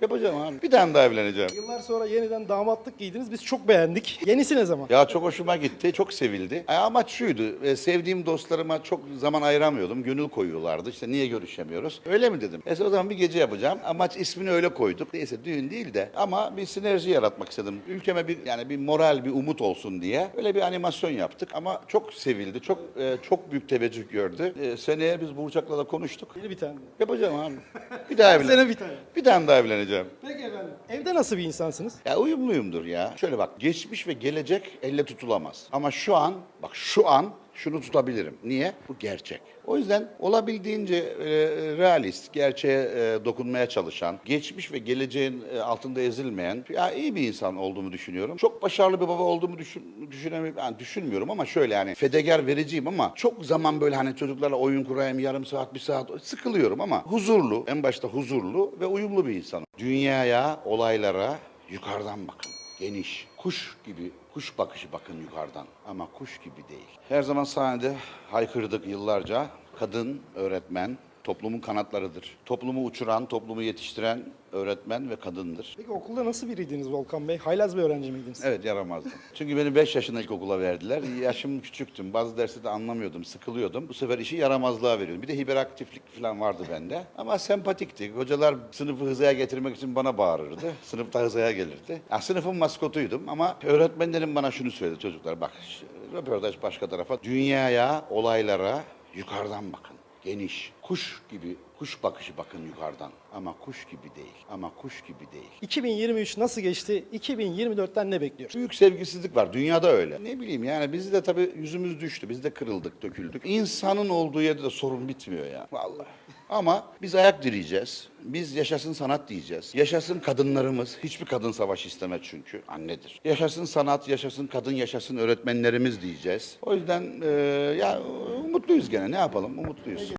Yapacağım abi. Bir tane daha evleneceğim. Yıllar sonra yeniden damatlık giydiniz. Biz çok beğendik. Yenisi ne zaman? Ya çok hoşuma gitti, çok sevildi. E, amaç şuydu, e, sevdiğim dostlarıma çok zaman ayıramıyordum. Gönül koyuyorlardı. İşte niye görüşemiyoruz? Öyle mi dedim? E, o zaman bir gece yapacağım. Amaç ismini öyle koyduk. Neyse düğün değil de ama bir sinerji yaratmak istedim. Ülkeme bir yani bir moral, bir umut olsun diye. Öyle bir animasyon yaptık ama çok sevildi. Çok e, çok büyük teveccüh gördü. E, seneye biz Burçak'la da konuştuk. Yeni bir tane. Yapacağım abi. Bir daha evlen. sene bir tane. Bir tane daha evleneceğim. Peki efendim. Evde nasıl bir insansınız? Ya uyumluyumdur ya. Şöyle bak geçmiş ve gelecek elle tutulamaz. Ama şu an bak şu an şunu tutabilirim. Niye? Bu gerçek. O yüzden olabildiğince e, realist, gerçeğe e, dokunmaya çalışan, geçmiş ve geleceğin e, altında ezilmeyen, ya iyi bir insan olduğumu düşünüyorum. Çok başarılı bir baba olduğumu düşün, düşünemiyorum, yani düşünmüyorum ama şöyle yani fedagar vericiyim ama çok zaman böyle hani çocuklarla oyun kurayım yarım saat, bir saat sıkılıyorum ama huzurlu, en başta huzurlu ve uyumlu bir insanım. Dünyaya, olaylara yukarıdan bakın geniş. Kuş gibi, kuş bakışı bakın yukarıdan ama kuş gibi değil. Her zaman sahnede haykırdık yıllarca. Kadın öğretmen toplumun kanatlarıdır. Toplumu uçuran, toplumu yetiştiren öğretmen ve kadındır. Peki okulda nasıl biriydiniz Volkan Bey? Haylaz bir öğrenci miydiniz? Evet yaramazdım. Çünkü beni 5 yaşında ilkokula verdiler. Yaşım küçüktüm. Bazı dersleri de anlamıyordum, sıkılıyordum. Bu sefer işi yaramazlığa veriyordum. Bir de hiperaktiflik falan vardı bende. Ama sempatikti. Hocalar sınıfı hızaya getirmek için bana bağırırdı. Sınıfta hızaya gelirdi. Ya, sınıfın maskotuydum ama öğretmenlerim bana şunu söyledi çocuklar. Bak röportaj başka tarafa. Dünyaya, olaylara yukarıdan bakın. Geniş. Kuş gibi, kuş bakışı bakın yukarıdan. Ama kuş gibi değil. Ama kuş gibi değil. 2023 nasıl geçti? 2024'ten ne bekliyor? Büyük sevgisizlik var. Dünyada öyle. Ne bileyim yani biz de tabii yüzümüz düştü. Biz de kırıldık, döküldük. İnsanın olduğu yerde de sorun bitmiyor ya. Vallahi. Ama biz ayak direyeceğiz. Biz yaşasın sanat diyeceğiz. Yaşasın kadınlarımız. Hiçbir kadın savaş istemez çünkü. Annedir. Yaşasın sanat, yaşasın kadın, yaşasın öğretmenlerimiz diyeceğiz. O yüzden eee, ya umutluyuz gene. Ne yapalım? Umutluyuz.